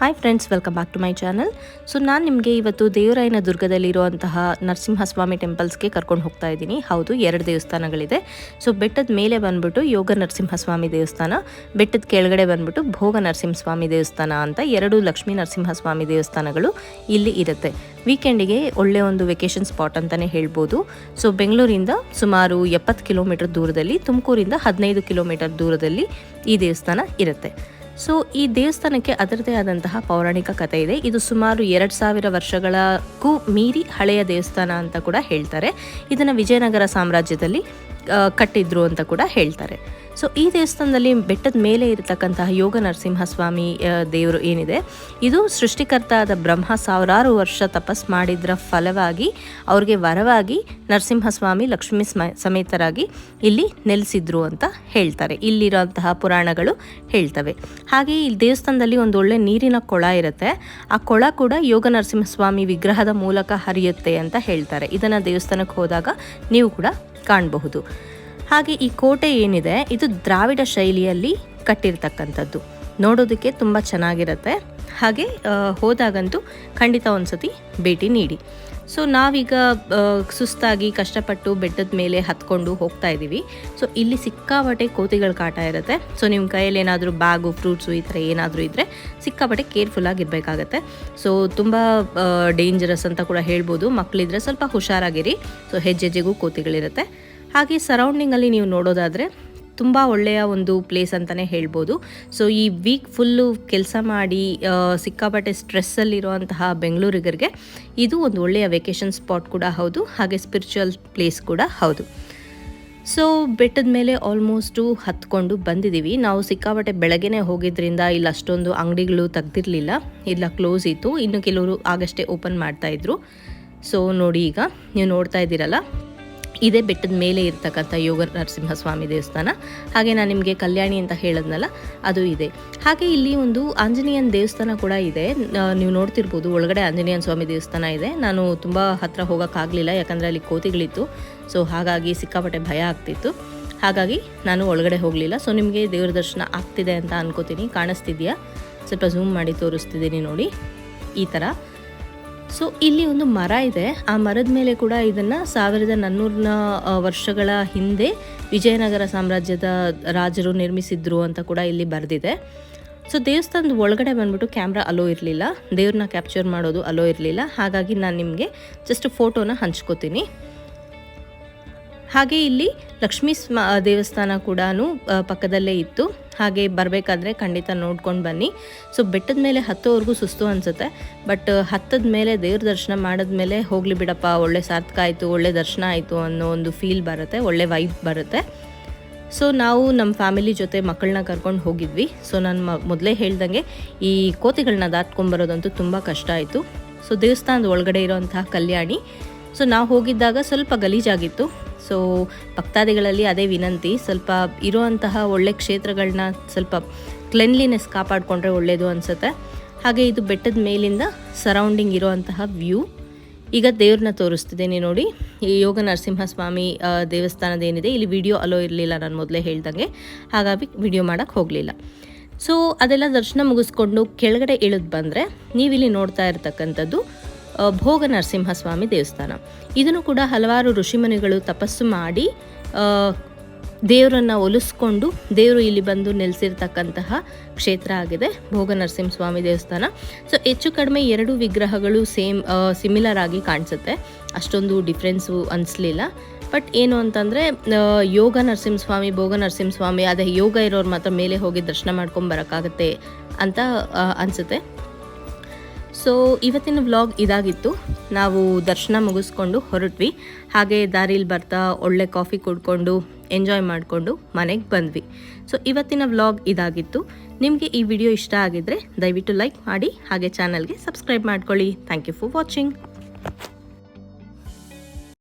Hi friends welcome back to my channel so ನಾನು ನಿಮಗೆ ಇವತ್ತು ದೇವರಾಯನ ದುರ್ಗದಲ್ಲಿರುವಂತಹ ನರಸಿಂಹಸ್ವಾಮಿ ಟೆಂಪಲ್ಸ್ಗೆ ಕರ್ಕೊಂಡು ಹೋಗ್ತಾ ಇದ್ದೀನಿ. ಹೌದು, ಎರಡು ದೇವಸ್ಥಾನಗಳಿದೆ. ಸೊ ಬೆಟ್ಟದ ಮೇಲೆ ಬಂದ್ಬಿಟ್ಟು ಯೋಗ ನರಸಿಂಹಸ್ವಾಮಿ ದೇವಸ್ಥಾನ, ಬೆಟ್ಟದ ಕೆಳಗಡೆ ಬಂದ್ಬಿಟ್ಟು ಭೋಗ ನರಸಿಂಹಸ್ವಾಮಿ ದೇವಸ್ಥಾನ ಅಂತ ಎರಡು ಲಕ್ಷ್ಮೀ ನರಸಿಂಹಸ್ವಾಮಿ ದೇವಸ್ಥಾನಗಳು ಇಲ್ಲಿ ಇರುತ್ತೆ. ವೀಕೆಂಡಿಗೆ ಒಳ್ಳೆಯ ಒಂದು ವೆಕೇಷನ್ ಸ್ಪಾಟ್ ಅಂತಲೇ ಹೇಳ್ಬೋದು. ಸೊ ಬೆಂಗಳೂರಿಂದ ಸುಮಾರು ಎಪ್ಪತ್ತು ಕಿಲೋಮೀಟರ್ ದೂರದಲ್ಲಿ, ತುಮಕೂರಿಂದ ಹದಿನೈದು ಕಿಲೋಮೀಟರ್ ದೂರದಲ್ಲಿ ಈ ದೇವಸ್ಥಾನ ಇರುತ್ತೆ. ಸೊ ಈ ದೇವಸ್ಥಾನಕ್ಕೆ ಅದರದೇ ಆದಂತಹ ಪೌರಾಣಿಕ ಕಥೆ ಇದೆ. ಇದು ಸುಮಾರು ಎರಡು ಸಾವಿರ ವರ್ಷಗಳಕ್ಕೂ ಮೀರಿ ಹಳೆಯ ದೇವಸ್ಥಾನ ಅಂತ ಕೂಡ ಹೇಳ್ತಾರೆ. ಇದನ್ನು ವಿಜಯನಗರ ಸಾಮ್ರಾಜ್ಯದಲ್ಲಿ ಕಟ್ಟಿದ್ರು ಅಂತ ಕೂಡ ಹೇಳ್ತಾರೆ. ಸೊ ಈ ದೇವಸ್ಥಾನದಲ್ಲಿ ಬೆಟ್ಟದ ಮೇಲೆ ಇರತಕ್ಕಂತಹ ಯೋಗ ನರಸಿಂಹಸ್ವಾಮಿ ದೇವರು ಏನಿದೆ? ಇದು ಸೃಷ್ಟಿಕರ್ತ ಆದ ಬ್ರಹ್ಮ ಸಾವಿರಾರು ವರ್ಷ ತಪಸ್ ಮಾಡಿದ್ರ ಫಲವಾಗಿ ಅವ್ರಿಗೆ ವರವಾಗಿ ನರಸಿಂಹಸ್ವಾಮಿ, ಲಕ್ಷ್ಮೀ ಸ್ಮ, ಸಮೇತರಾಗಿ ಇಲ್ಲಿ ನೆಲೆಸಿದ್ರು ಅಂತ ಹೇಳ್ತಾರೆ. ಇಲ್ಲಿರೋಂತಹ ಪುರಾಣಗಳು ಹೇಳ್ತವೆ. ಹಾಗೆ ಈ ದೇವಸ್ಥಾನದಲ್ಲಿ ಒಂದು ಒಳ್ಳೆ ನೀರಿನ ಕೊಳ ಇರುತ್ತೆ. ಆ ಕೊಳ ಕೂಡ ಯೋಗ ನರಸಿಂಹಸ್ವಾಮಿ ವಿಗ್ರಹದ ಮೂಲಕ ಹರಿಯುತ್ತೆ ಅಂತ ಹೇಳ್ತಾರೆ. ಇದನ್ನು ದೇವಸ್ಥಾನಕ್ಕೆ ಹೋದಾಗ ನೀವು ಕೂಡ ಕಾಣಬಹುದು. ಹಾಗೆ ಈ ಕೋಟೆ ಏನಿದೆ, ಇದು ದ್ರಾವಿಡ ಶೈಲಿಯಲ್ಲಿ ಕಟ್ಟಿರ್ತಕ್ಕಂಥದ್ದು. ನೋಡೋದಕ್ಕೆ ತುಂಬ ಚೆನ್ನಾಗಿರುತ್ತೆ. ಹಾಗೆ ಹೋದಾಗಂತೂ ಖಂಡಿತ ಒಂದ್ಸತಿ ಭೇಟಿ ನೀಡಿ. ಸೊ, ನಾವೀಗ ಸುಸ್ತಾಗಿ ಕಷ್ಟಪಟ್ಟು ಬೆಟ್ಟದ ಮೇಲೆ ಹತ್ಕೊಂಡು ಹೋಗ್ತಾ ಇದ್ದೀವಿ. ಸೊ, ಇಲ್ಲಿ ಸಿಕ್ಕಾಪಟ್ಟೆ ಕೋತಿಗಳ ಕಾಟ ಇರುತ್ತೆ. ಸೊ ನಿಮ್ಮ ಕೈಯಲ್ಲಿ ಏನಾದರೂ ಬ್ಯಾಗು, ಫ್ರೂಟ್ಸು ಈ ಥರ ಏನಾದರೂ ಇದ್ದರೆ ಸಿಕ್ಕಾಪಟ್ಟೆ ಕೇರ್ಫುಲ್ ಆಗಿರಬೇಕಾಗತ್ತೆ. ಸೊ, ತುಂಬ ಡೇಂಜರಸ್ ಅಂತ ಕೂಡ ಹೇಳ್ಬೋದು. ಮಕ್ಕಳಿದ್ರೆ ಸ್ವಲ್ಪ ಹುಷಾರಾಗಿರಿ. ಸೊ, ಹೆಜ್ಜೆಜ್ಜೆಗೂ ಕೋತಿಗಳಿರುತ್ತೆ. ಹಾಗೆ ಸರೌಂಡಿಂಗಲ್ಲಿ ನೀವು ನೋಡೋದಾದರೆ ತುಂಬ ಒಳ್ಳೆಯ ಒಂದು ಪ್ಲೇಸ್ ಅಂತಲೇ ಹೇಳ್ಬೋದು. ಸೊ ಈ ವೀಕ್ ಫುಲ್ಲು ಕೆಲಸ ಮಾಡಿ ಸಿಕ್ಕಾಪಟ್ಟೆ ಸ್ಟ್ರೆಸ್ಸಲ್ಲಿರುವಂತಹ ಬೆಂಗಳೂರಿಗರಿಗೆ ಇದು ಒಂದು ಒಳ್ಳೆಯ ವೆಕೇಷನ್ ಸ್ಪಾಟ್ ಕೂಡ ಹೌದು, ಹಾಗೆ ಸ್ಪಿರಿಚುವಲ್ ಪ್ಲೇಸ್ ಕೂಡ ಹೌದು. ಸೊ ಬೆಟ್ಟದ ಮೇಲೆ ಆಲ್ಮೋಸ್ಟು ಹತ್ಕೊಂಡು ಬಂದಿದ್ದೀವಿ. ನಾವು ಸಿಕ್ಕಾಪಟ್ಟೆ ಬೆಳಗ್ಗೆನೇ ಹೋಗಿದ್ದರಿಂದ ಇಲ್ಲಿ ಅಷ್ಟೊಂದು ಅಂಗಡಿಗಳು ತೆಗ್ದಿರಲಿಲ್ಲ. ಇಲ್ಲ ಕ್ಲೋಸ್ ಇತ್ತು. ಇನ್ನು ಕೆಲವರು ಆಗಷ್ಟೇ ಓಪನ್ ಮಾಡ್ತಾಯಿದ್ರು ಸೊ ನೋಡಿ ಈಗ, ನೀವು ನೋಡ್ತಾ ಇದ್ದೀರಲ್ಲ? ಇದೇ ಬೆಟ್ಟದ ಮೇಲೆ ಇರ್ತಕ್ಕಂಥ ಯೋಗ ನರಸಿಂಹಸ್ವಾಮಿ ದೇವಸ್ಥಾನ. ಹಾಗೆ ನಾನು ನಿಮಗೆ ಕಲ್ಯಾಣಿ ಅಂತ ಹೇಳಿದ್ನಲ್ಲ, ಅದು ಇದೆ. ಹಾಗೆ ಇಲ್ಲಿ ಒಂದು ಆಂಜನೇಯನ್ ದೇವಸ್ಥಾನ ಕೂಡ ಇದೆ. ನೀವು ನೋಡ್ತಿರ್ಬೋದು, ಒಳಗಡೆ ಆಂಜನೇಯನ್ ಸ್ವಾಮಿ ದೇವಸ್ಥಾನ ಇದೆ. ನಾನು ತುಂಬ ಹತ್ತಿರ ಹೋಗೋಕ್ಕಾಗಲಿಲ್ಲ, ಯಾಕಂದರೆ ಅಲ್ಲಿ ಕೋತಿಗಳಿತ್ತು. ಸೊ, ಹಾಗಾಗಿ ಸಿಕ್ಕಾಪಟ್ಟೆ ಭಯ ಆಗ್ತಿತ್ತು. ಹಾಗಾಗಿ ನಾನು ಒಳಗಡೆ ಹೋಗಲಿಲ್ಲ. ಸೊ, ನಿಮಗೆ ದೇವ್ರ ದರ್ಶನ ಆಗ್ತಿದೆ ಅಂತ ಅನ್ಕೋತೀನಿ. ಕಾಣಿಸ್ತಿದೆಯಾ? ಸ್ವಲ್ಪ ಝೂಮ್ ಮಾಡಿ ತೋರಿಸ್ತಿದ್ದೀನಿ ನೋಡಿ. ಈ ಥರ ಸೊ ಇಲ್ಲಿ ಒಂದು ಮರ ಇದೆ. ಆ ಮರದ ಮೇಲೆ ಕೂಡ ಇದನ್ನ ಸಾವಿರದ ನಾನ್ನೂರನ ವರ್ಷಗಳ ಹಿಂದೆ ವಿಜಯನಗರ ಸಾಮ್ರಾಜ್ಯದ ರಾಜರು ನಿರ್ಮಿಸಿದ್ರು ಅಂತ ಕೂಡ ಇಲ್ಲಿ ಬರೆದಿದೆ. ಸೊ ದೇವಸ್ಥಾನದ ಒಳಗಡೆ ಬಂದ್ಬಿಟ್ಟು ಕ್ಯಾಮ್ರಾ ಅಲೋ ಇರಲಿಲ್ಲ. ದೇವ್ರನ್ನ ಕ್ಯಾಪ್ಚರ್ ಮಾಡೋದು ಅಲೋ ಇರಲಿಲ್ಲ. ಹಾಗಾಗಿ ನಾನು ನಿಮಗೆ ಜಸ್ಟ್ ಫೋಟೋನ ಹಂಚ್ಕೋತೀನಿ. ಹಾಗೆ ಇಲ್ಲಿ ಲಕ್ಷ್ಮೀ ಸ್ಮ ದೇವಸ್ಥಾನ ಕೂಡ ಪಕ್ಕದಲ್ಲೇ ಇತ್ತು. ಹಾಗೆ ಬರಬೇಕಾದ್ರೆ ಖಂಡಿತ ನೋಡ್ಕೊಂಡು ಬನ್ನಿ. ಸೊ ಬೆಟ್ಟದ ಮೇಲೆ ಹತ್ತೋವರೆಗೂ ಸುಸ್ತು ಅನಿಸುತ್ತೆ. ಬಟ್ ಹತ್ತದ ಮೇಲೆ ದೇವ್ರ ದರ್ಶನ ಮಾಡಿದ್ಮೇಲೆ ಹೋಗಲಿ ಬಿಡಪ್ಪ, ಒಳ್ಳೆ ಸಾರ್ಥಕ ಆಯಿತು, ಒಳ್ಳೆ ದರ್ಶನ ಆಯಿತು ಅನ್ನೋ ಒಂದು ಫೀಲ್ ಬರುತ್ತೆ, ಒಳ್ಳೆ ವೈಬ್ ಬರುತ್ತೆ. ಸೊ ನಾವು ನಮ್ಮ ಫ್ಯಾಮಿಲಿ ಜೊತೆ ಮಕ್ಕಳನ್ನ ಕರ್ಕೊಂಡು ಹೋಗಿದ್ವಿ. ಸೊ ನಾನು ಮ ಮೊದಲೇ ಹೇಳ್ದಂಗೆ ಈ ಕೋತಿಗಳನ್ನ ದಾಟ್ಕೊಂಬರೋದಂತೂ ತುಂಬ ಕಷ್ಟ ಆಯಿತು. ಸೊ ದೇವಸ್ಥಾನದ ಒಳಗಡೆ ಇರೋಂತಹ ಕಲ್ಯಾಣಿ. ಸೊ ನಾವು ಹೋಗಿದ್ದಾಗ ಸ್ವಲ್ಪ ಗಲೀಜಾಗಿತ್ತು. ಸೊ ಭಕ್ತಾದಿಗಳಲ್ಲಿ ಅದೇ ವಿನಂತಿ. ಸ್ವಲ್ಪ ಇರುವಂತಹ ಒಳ್ಳೆ ಕ್ಷೇತ್ರಗಳನ್ನ ಸ್ವಲ್ಪ ಕ್ಲೆನ್ಲಿನೆಸ್ ಕಾಪಾಡಿಕೊಂಡ್ರೆ ಒಳ್ಳೆಯದು ಅನಿಸುತ್ತೆ. ಹಾಗೆ ಇದು ಬೆಟ್ಟದ ಮೇಲಿಂದ ಸರೌಂಡಿಂಗ್ ಇರುವಂತಹ ವ್ಯೂ ಈಗ ದೇವ್ರನ್ನ ತೋರಿಸ್ತಿದ್ದೀನಿ ನೋಡಿ. ಈ ಯೋಗ ನರಸಿಂಹಸ್ವಾಮಿ ದೇವಸ್ಥಾನದ ಏನಿದೆ, ಇಲ್ಲಿ ವಿಡಿಯೋ ಅಲೋ ಇರಲಿಲ್ಲ ನಾನು ಮೊದಲೇ ಹೇಳ್ದಂಗೆ. ಹಾಗಾಗಿ ವಿಡಿಯೋ ಮಾಡೋಕ್ಕೆ ಹೋಗಲಿಲ್ಲ. ಸೊ ಅದೆಲ್ಲ ದರ್ಶನ ಮುಗಿಸ್ಕೊಂಡು ಕೆಳಗಡೆ ಇಳಿದು ಬಂದರೆ ನೀವಿಲ್ಲಿ ನೋಡ್ತಾ ಇರ್ತಕ್ಕಂಥದ್ದು ಭೋಗ ನರಸಿಂಹಸ್ವಾಮಿ ದೇವಸ್ಥಾನ. ಇದನ್ನು ಕೂಡ ಹಲವಾರು ಋಷಿಮುನಿಗಳು ತಪಸ್ಸು ಮಾಡಿ ದೇವರನ್ನು ಒಲಿಸ್ಕೊಂಡು ದೇವರು ಇಲ್ಲಿ ಬಂದು ನೆಲೆಸಿರ್ತಕ್ಕಂತಹ ಕ್ಷೇತ್ರ ಆಗಿದೆ ಭೋಗ ನರಸಿಂಹಸ್ವಾಮಿ ದೇವಸ್ಥಾನ. ಸೊ, ಹೆಚ್ಚು ಕಡಿಮೆ ಎರಡು ವಿಗ್ರಹಗಳು ಸೇಮ್ ಸಿಮಿಲರ್ ಆಗಿ ಕಾಣಿಸುತ್ತೆ. ಅಷ್ಟೊಂದು ಡಿಫ್ರೆನ್ಸು ಅನಿಸ್ಲಿಲ್ಲ. ಬಟ್ ಏನು ಅಂತಂದರೆ ಯೋಗ ನರಸಿಂಹಸ್ವಾಮಿ, ಭೋಗ ನರಸಿಂಹಸ್ವಾಮಿ, ಅದೇ ಯೋಗ ಇರೋರು ಮಾತ್ರ ಮೇಲೆ ಹೋಗಿ ದರ್ಶನ ಮಾಡ್ಕೊಂಡು ಬರೋಕ್ಕಾಗತ್ತೆ ಅಂತ ಅನ್ಸುತ್ತೆ. ಸೊ ಇವತ್ತಿನ ವ್ಲಾಗ್ ಇದಾಗಿತ್ತು. ನಾವು ದರ್ಶನ ಮುಗಿಸ್ಕೊಂಡು ಹೊರಟ್ವಿ. ಹಾಗೆ ದಾರಿಲಿ ಬರ್ತಾ ಒಳ್ಳೆ ಕಾಫಿ ಕುಡ್ಕೊಂಡು ಎಂಜಾಯ್ ಮಾಡಿಕೊಂಡು ಮನೆಗೆ ಬಂದ್ವಿ. ಸೊ ಇವತ್ತಿನ ವ್ಲಾಗ್ ಇದಾಗಿತ್ತು. ನಿಮಗೆ ಈ ವಿಡಿಯೋ ಇಷ್ಟ ಆಗಿದ್ದರೆ ದಯವಿಟ್ಟು ಲೈಕ್ ಮಾಡಿ, ಹಾಗೆ ಚಾನಲ್ಗೆ ಸಬ್ಸ್ಕ್ರೈಬ್ ಮಾಡ್ಕೊಳ್ಳಿ. Thank you for watching